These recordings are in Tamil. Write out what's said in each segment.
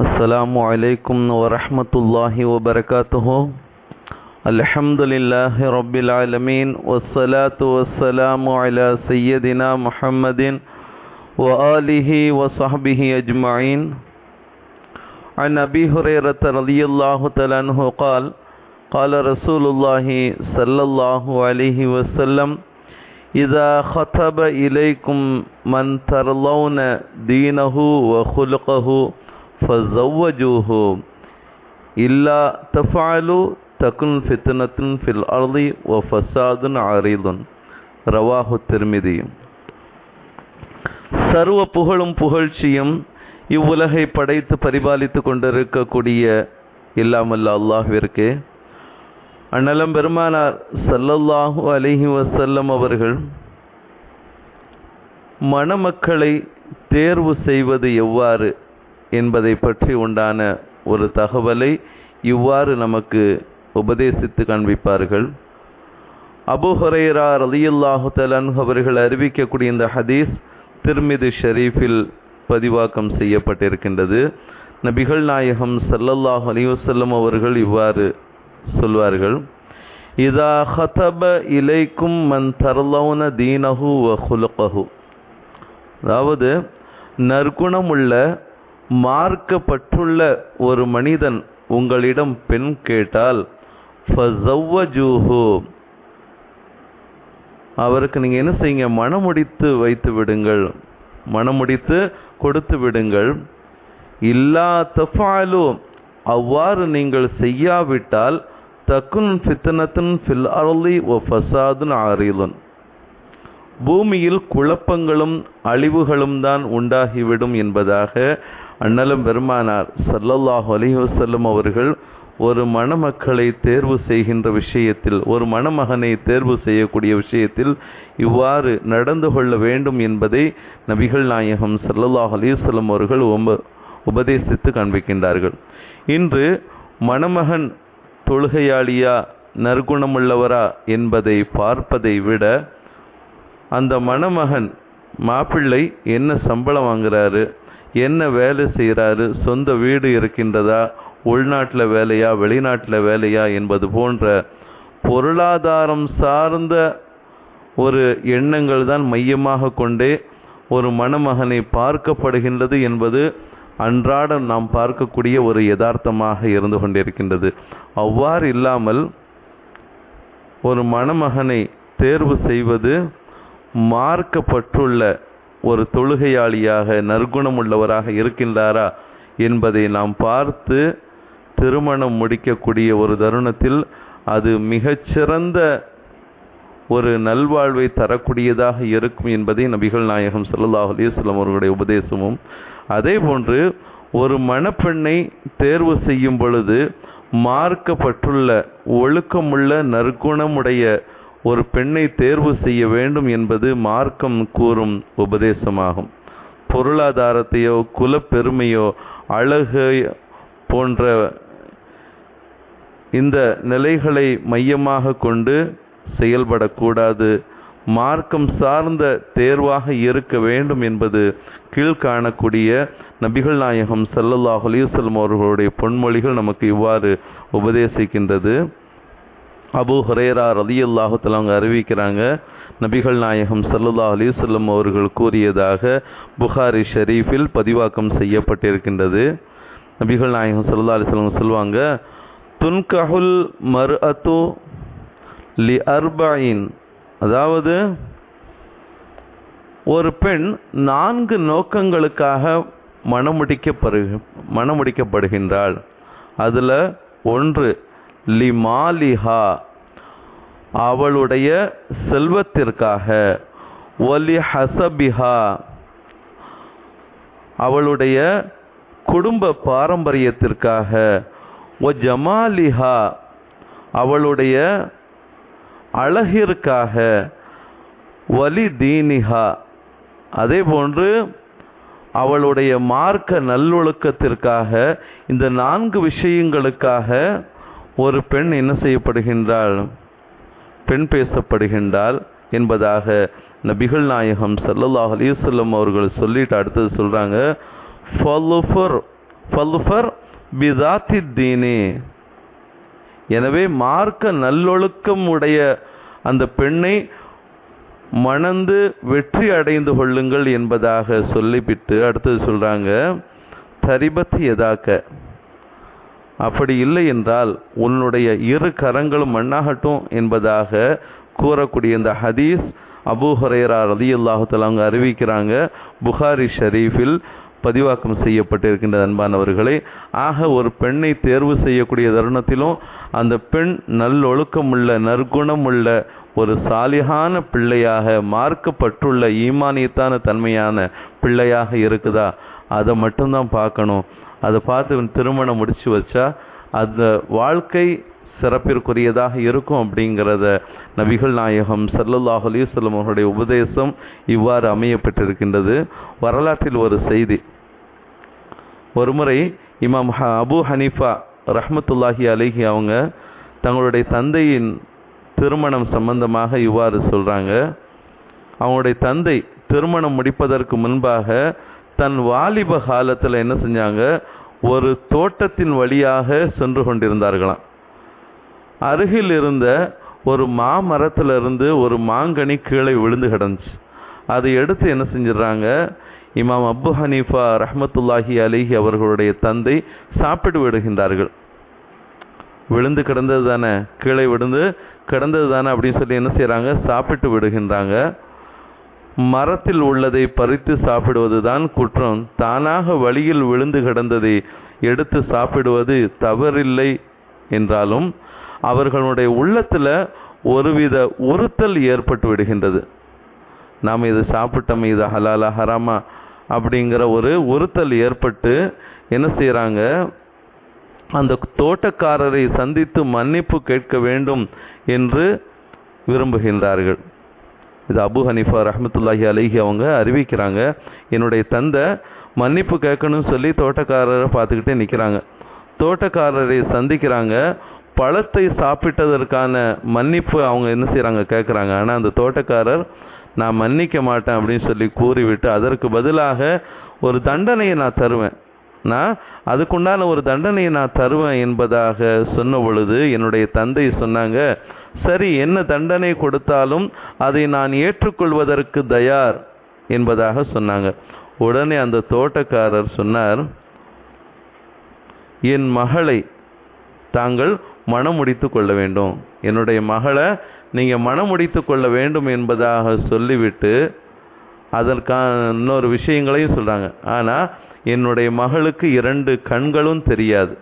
السلام عليكم ورحمة الله وبركاته. الحمد لله رب العالمين والصلاة والسلام على سيدنا محمد وآله وصحبه أجمعين عن أبي هريرة رضي الله تعالى عنه قال قال رسول الله صلى الله عليه وسلم إذا خطب إليكم من ترضون دينه وخلقه ஃபசவ்வஜூஹும் இல்லா தஃபாலு தகுன் ஃபித்னத்துன் ஃபில் அர்தி ஒ ஃபசாதுன் அரிதுன் ரவாஹு திருமிதி சர்வ புகழும் புகழ்ச்சியும் இவ்வுலகை படைத்து பரிபாலித்து கொண்டிருக்கக்கூடிய இல்லாமல்ல அல்லாஹிற்கு அண்ணலம் பெருமானார் சல்லல்லாஹு அலிஹி வசல்லம் அவர்கள் மணமக்களை தேர்வு செய்வது எவ்வாறு? என்பதை பற்றி உண்டான ஒரு தகவலை இவ்வாறு நமக்கு உபதேசித்து காண்பிப்பார்கள். அபு ஹுரைரா தலன் அவர்கள் அறிவிக்கக்கூடிய இந்த ஹதீஸ் திருமிது ஷெரீஃபில் பதிவாக்கம் செய்யப்பட்டிருக்கின்றது. நபிகள் நாயகம் சல்லல்லாஹ் அலிவசல்லம் அவர்கள் இவ்வாறு சொல்வார்கள். இதா ஹதப இலைக்கும் மன் தர்லவுன தீனஹு வ ஹுலுகஹு. அதாவது நற்குணமுள்ள மார்க்கப்பட்டுள்ள ஒரு மனிதன் உங்களிடம் பெண் கேட்டால் ஃபஸவ்வஜூஹு. அவருக்கு நீங்க என்ன செய்யுங்க? மனமுடித்து வைத்து விடுங்கள். மனமுடித்து கொடுத்து விடுங்கள். இல்லா தஃபாலு. அவ்வாறு நீங்கள் செய்யாவிட்டால் தக்குன் ஃபித்னத்துன் ஃபில் அருளி ஒ ஃபசாதுன் ஆறிலுன் பூமியில் குழப்பங்களும் அழிவுகளும் தான் உண்டாகிவிடும் என்பதாக அண்ணலும் பெருமானார் சல்லல்லாஹு அலைஹி அவர்கள் ஒரு மணமக்களை தேர்வு செய்கின்ற விஷயத்தில் ஒரு மணமகனை தேர்வு செய்யக்கூடிய விஷயத்தில் இவ்வாறு நடந்து கொள்ள வேண்டும் என்பதை நபிகள் நாயகம் சல்லல்லாஹ் அலிசல்லம் அவர்கள் அவர்கள் உபதேசித்து காண்பிக்கின்றார்கள். இன்று மணமகன் தொழுகையாளியா நற்குணமுள்ளவரா என்பதை பார்ப்பதை விட அந்த மணமகன் மாப்பிள்ளை என்ன சம்பளம் வாங்குறாரு? என்ன வேலை செய்கிறாரு? சொந்த வீடு இருக்கின்றதா? உள்நாட்டில் வேலையா? வெளிநாட்டில் வேலையா? என்பது போன்ற பொருளாதாரம் சார்ந்த ஒரு எண்ணங்கள் தான் மையமாக கொண்டே ஒரு மணமகனை பார்க்கப்படுகின்றது என்பது அன்றாடம் நாம் பார்க்கக்கூடிய ஒரு யதார்த்தமாக இருந்து கொண்டிருக்கின்றது. அவ்வாறு இல்லாமல் ஒரு மணமகனை தேர்வு செய்வது மார்க்கப்பட்டுள்ள ஒரு தொழுகையாளியாக நற்குணம் உள்ளவராக இருக்கின்றாரா என்பதை நாம் பார்த்து திருமணம் முடிக்கக்கூடிய ஒரு தருணத்தில் அது மிகச்சிறந்த ஒரு நல்வாழ்வை தரக்கூடியதாக இருக்கும் என்பதை நபிகள் நாயகம் சல்லாஹ் அலிஸ்லாம் அவர்களுடைய உபதேசமும். அதே போன்று ஒரு மணப்பெண்ணை தேர்வு செய்யும் பொழுது மார்க்கப்பட்டுள்ள ஒழுக்கமுள்ள நற்குணமுடைய ஒரு பெண்ணை தேர்வு செய்ய வேண்டும் என்பது மார்க்கம் கூறும் உபதேசமாகும். பொருளாதாரத்தையோ குலப்பெருமையோ அழகு போன்ற இந்த நிலைகளை மையமாக கொண்டு செயல்படக்கூடாது. மார்க்கம் சார்ந்த தேர்வாக இருக்க வேண்டும் என்பது கீழ்காணக்கூடிய நபிகள் நாயகம் சல்லல்லாஹ் அலிவசல்லம் அவர்களுடைய பொன்மொழிகள் நமக்கு இவ்வாறு உபதேசிக்கின்றது. அபு ஹுரேரா ரதியுல்லாஹத்தில் அவங்க அறிவிக்கிறாங்க. நபிகள் நாயகம் சல்லுல்லா அலிசல்லம் அவர்கள் கூறியதாக புகாரி ஷெரீஃபில் பதிவாக்கம் செய்யப்பட்டிருக்கின்றது. நபிகள் நாயகம் சல்லா அலிஸ்லம் சொல்லுவாங்க துன்கஹுல் மர் அத்து லி அர்பாயின் அதாவது ஒரு பெண் நான்கு நோக்கங்களுக்காக மணமுடிக்கப்படுக மணமுடிக்கப்படுகின்றாள் அதில் ஒன்று லிமாலிஹா அவளுடைய செல்வத்திற்காக. ஒலி ஹசபிஹா அவளுடைய குடும்ப பாரம்பரியத்திற்காக. ஒ ஜமாலிஹா அவளுடைய அழகிற்காக. வலி தீனிஹா அதே போன்று அவளுடைய மார்க்க நல்லொழுக்கத்திற்காக இந்த நான்கு விஷயங்களுக்காக ஒரு பெண் என்ன செய்யப்படுகின்றாள்? பெண் பேசப்படுகின்றாள் என்பதாக நபிகள் நாயகம் சல்லல்லாஹ் அலிசல்லம் அவர்கள் சொல்லிட்டு அடுத்தது சொல்கிறாங்க ஃபலுஃபர் ஃபலுஃபர் பிதாத்தி தீனே எனவே மார்க்க நல்லொழுக்கம் உடைய அந்த பெண்ணை மணந்து வெற்றி அடைந்து கொள்ளுங்கள் என்பதாக சொல்லிவிட்டு அடுத்தது சொல்கிறாங்க தரிபத்து எதாக்க அப்படி இல்லை என்றால் உன்னுடைய இரு கரங்களும் மண்ணாகட்டும் என்பதாக கூறக்கூடிய இந்த ஹதீஸ் அபூ ஹுரைரா ரதி தஆலா அவங்க அறிவிக்கிறாங்க. புகாரி ஷரீஃபில் பதிவாக்கம் செய்யப்பட்டிருக்கின்ற அன்பானவர்களே. ஆக ஒரு பெண்ணை தேர்வு செய்யக்கூடிய தருணத்திலும் அந்த பெண் நல்லொழுக்கமுள்ள நற்குணமுள்ள ஒரு சாலிகான பிள்ளையாக மார்க்கப்பட்டுள்ள ஈமானியத்தான தன்மையான பிள்ளையாக இருக்குதா? அதை மட்டும்தான் பார்க்கணும். அதை பார்த்து திருமணம் முடிச்சு வச்சா அந்த வாழ்க்கை சிறப்பிற்குரியதாக இருக்கும் அப்படிங்கிறத நபிகள் நாயகம் சல்லல்லாஹ் அலிசல்லம் அவருடைய அவர்களுடைய உபதேசம் இவ்வாறு அமையப்பட்டிருக்கின்றது. வரலாற்றில் ஒரு செய்தி. ஒருமுறை இமாம் அபு ஹனீஃபா ரஹ்மத்துல்லாஹி அலிஹி அவங்க தங்களுடைய தந்தையின் திருமணம் சம்பந்தமாக இவ்வாறு சொல்கிறாங்க அவங்களுடைய தந்தை திருமணம் முடிப்பதற்கு முன்பாக தன் வாலிப காலத்தில் என்ன செஞ்சாங்க? ஒரு தோட்டத்தின் வழியாக சென்று கொண்டிருந்தார்களாம். அருகில் இருந்த ஒரு மாமரத்திலிருந்து ஒரு மாங்கனி கீழே விழுந்து கிடந்துச்சு. அதை எடுத்து என்ன செஞ்சிடறாங்க? இமாம் அபு ஹனீஃபா ரஹமத்துல்லாஹி அலிஹி அவர்களுடைய தந்தை சாப்பிட்டு விடுகின்றார்கள். விழுந்து கிடந்தது தானே? கீழே விழுந்து கிடந்தது தானே அப்படின்னு சொல்லி என்ன செய்கிறாங்க சாப்பிட்டு விடுகின்றாங்க. மரத்தில் உள்ளதை பறித்து சாப்பிடுவது தான் குற்றம். தானாக வழியில் விழுந்து கிடந்ததை எடுத்து சாப்பிடுவது தவறில்லை என்றாலும் அவர்களுடைய உள்ளத்தில் ஒருவித உறுத்தல் ஏற்பட்டு விடுகின்றது. நாம் இதை சாப்பிட்டோம் இது ஹலாலா ஹராமா அப்படிங்கிற ஒரு உறுத்தல் ஏற்பட்டு என்ன செய்கிறாங்க அந்த தோட்டக்காரரை சந்தித்து மன்னிப்பு கேட்க வேண்டும் என்று விரும்புகின்றார்கள். இது அபு ஹனீஃபா ரஹமத்துல்லாஹி அலிஹி அவங்க அறிவிக்கிறாங்க. என்னுடைய தந்தை மன்னிப்பு கேட்கணும்னு சொல்லி தோட்டக்காரரை பார்த்துக்கிட்டே நிற்கிறாங்க தோட்டக்காரரை சந்திக்கிறாங்க. பழத்தை சாப்பிட்டதற்கான மன்னிப்பு அவங்க என்ன செய்கிறாங்க கேட்குறாங்க. ஆனால் அந்த தோட்டக்காரர் நான் மன்னிக்க மாட்டேன் அப்படின்னு சொல்லி கூறிவிட்டு அதற்கு பதிலாக ஒரு தண்டனையை நான் தருவேன். நான் அதுக்குண்டான ஒரு தண்டனையை நான் தருவேன் என்பதாக சொன்ன பொழுது என்னுடைய தந்தை சொன்னாங்க சரி என்ன தண்டனை கொடுத்தாலும் அதை நான் ஏற்றுக்கொள்வதற்கு தயார் என்பதாக சொன்னாங்க. உடனே அந்த தோட்டக்காரர் சொன்னார் என் மகளை தாங்கள் மனம் முடித்து கொள்ள வேண்டும். என்னுடைய மகளை நீங்கள் மனம் முடித்து கொள்ள வேண்டும் என்பதாக சொல்லிவிட்டு அதற்கான இன்னொரு விஷயங்களையும் சொல்கிறாங்க ஆனால் என்னுடைய மகளுக்கு இரண்டு கண்களும் தெரியாது.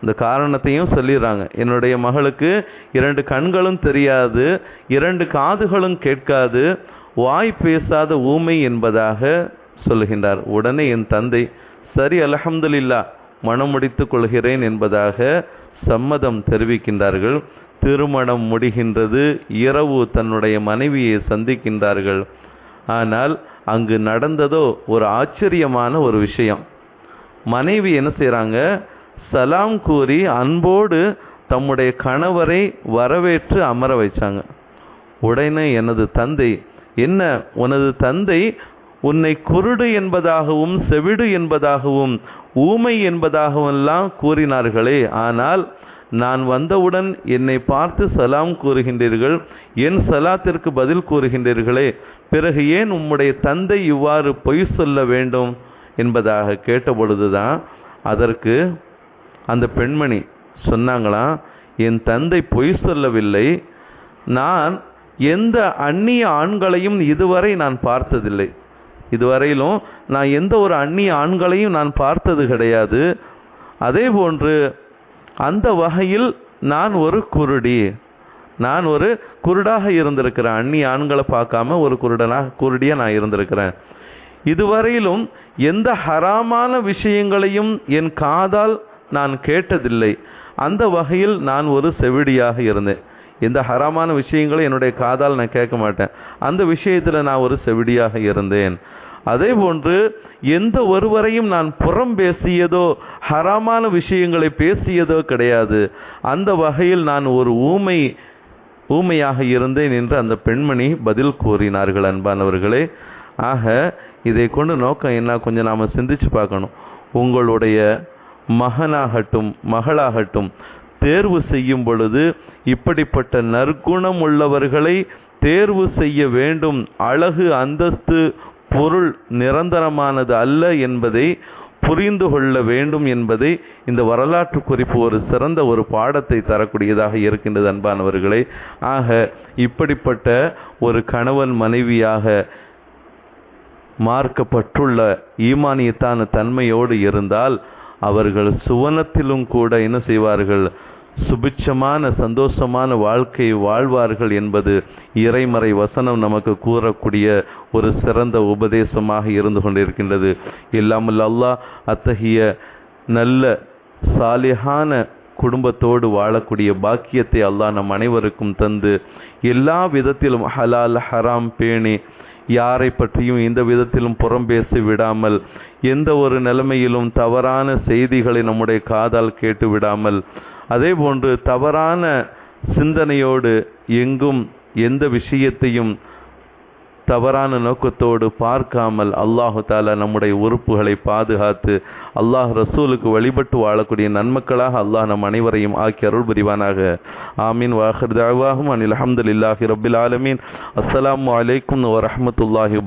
இந்த காரணத்தையும் சொல்லிடுறாங்க. என்னுடைய மகளுக்கு இரண்டு கண்களும் தெரியாது இரண்டு காதுகளும் கேட்காது வாய் பேசாத ஊமை என்பதாக சொல்லுகின்றார். உடனே என் தந்தை சரி அலஹம்துல்லா மனம் முடித்துக் கொள்கிறேன் என்பதாக சம்மதம் தெரிவிக்கின்றார்கள். திருமணம் முடிகின்றது. இரவு தன்னுடைய மனைவியை சந்திக்கின்றார்கள். ஆனால் அங்கு நடந்ததோ ஒரு ஆச்சரியமான ஒரு விஷயம். மனைவி என்ன செய்கிறாங்க சலாம் கூறி அன்போடு தம்முடைய கணவரை வரவேற்று அமர வைச்சாங்க. உடனே எனது தந்தை என்ன உனது தந்தை உன்னை குருடு என்பதாகவும் செவிடு என்பதாகவும் ஊமை என்பதாகவும் எல்லாம் கூறினார்களே ஆனால் நான் வந்தவுடன் என்னை பார்த்து சலாம் கூறுகின்றீர்கள் என் சலாத்திற்கு பதில் கூறுகின்றீர்களே பிறகு ஏன் உம்முடைய தந்தை இவ்வாறு பொய் சொல்ல வேண்டும் என்பதாக கேட்டபொழுதுதான் அதற்கு அந்த பெண்மணி சொன்னாங்களாம் என் தந்தை பொய் சொல்லவில்லை நான் எந்த அந்நிய ஆண்களையும் இதுவரை நான் பார்த்ததில்லை. இதுவரையிலும் நான் எந்த ஒரு அந்நிய ஆண்களையும் நான் பார்த்தது கிடையாது. அதே போன்று அந்த வகையில் நான் ஒரு குருடி. நான் ஒரு குருடாக இருந்திருக்கிறேன். அண்ணி ஆண்களை பார்க்காம ஒரு குருடனாக குருடியாக நான் இருந்திருக்கிறேன். இதுவரையிலும் எந்த ஹராமான விஷயங்களையும் என் காதால் நான் கேட்டதில்லை. அந்த வகையில் நான் ஒரு செவிடியாக இருந்தேன். எந்த ஹராமான விஷயங்களை என்னுடைய காதால் நான் கேட்க மாட்டேன். அந்த விஷயத்தில் நான் ஒரு செவிடியாக இருந்தேன். அதே போன்று எந்த ஒருவரையும் நான் புறம் பேசியதோ ஹராமான விஷயங்களை பேசியதோ கிடையாது. அந்த வகையில் நான் ஒரு ஊமை ஊமையாக இருந்தேன் என்று அந்த பெண்மணி பதில் கூறினார்கள் அன்பானவர்களே. ஆக இதை கொண்டு நோக்கம் என்ன? கொஞ்சம் நாம் சிந்திச்சு பார்க்கணும். உங்களுடைய மகனாகட்டும் மகளாகட்டும் தேர்வு செய்யும் பொழுது இப்படிப்பட்ட நற்குணம் உள்ளவர்களை தேர்வு செய்ய வேண்டும். அழகு அந்தஸ்து பொருள் நிரந்தரமானது அல்ல என்பதை புரிந்து கொள்ள வேண்டும் என்பதை இந்த வரலாற்று குறிப்பு ஒரு சிறந்த ஒரு பாடத்தை தரக்கூடியதாக இருக்கின்றது அன்பானவர்களே. ஆக இப்படிப்பட்ட ஒரு கணவன் மனைவியாக மார்க்கப்பட்டுள்ள ஈமானியத்தான தன்மையோடு இருந்தால் அவர்கள் சுவனத்திலும் கூட என்ன செய்வார்கள்? சுபிட்சமான சந்தோஷமான வாழ்க்கை வாழ்வார்கள் என்பது இறைமறை வசனம் நமக்கு கூறக்கூடிய ஒரு சிறந்த உபதேசமாக இருந்து கொண்டிருக்கின்றது. இல்லாமல் அல்லாஹ் அத்தகைய நல்ல சாலிஹான குடும்பத்தோடு வாழக்கூடிய பாக்கியத்தை அல்லாஹ் நம் அனைவருக்கும் தந்து எல்லா விதத்திலும் ஹலால் ஹராம் பேணி யாரை பற்றியும் எந்த விதத்திலும் புறம் பேசி விடாமல் எந்த ஒரு நிலைமையிலும் தவறான செய்திகளை நம்முடைய காதால் கேட்டு விடாமல் அதே போன்று தவறான சிந்தனையோடு எங்கும் எந்த விஷயத்தையும் தவறான நோக்கத்தோடு பார்க்காமல் அல்லாஹு தாலா நம்முடைய உறுப்புகளை பாதுகாத்து அல்லாஹ் ரசூலுக்கு வழிபட்டு வாழக்கூடிய நன்மக்களாக அல்லாஹ் நம் அனைவரையும் ஆக்கி அருள் புரிவானாக. ஆமீன். வாஹர் தாவாகும் அனில் அஹமதுல்லாஹி ரபில் ஆலமீன். அஸ்லாம் வலைக்கம் வரமத்துல்லாஹி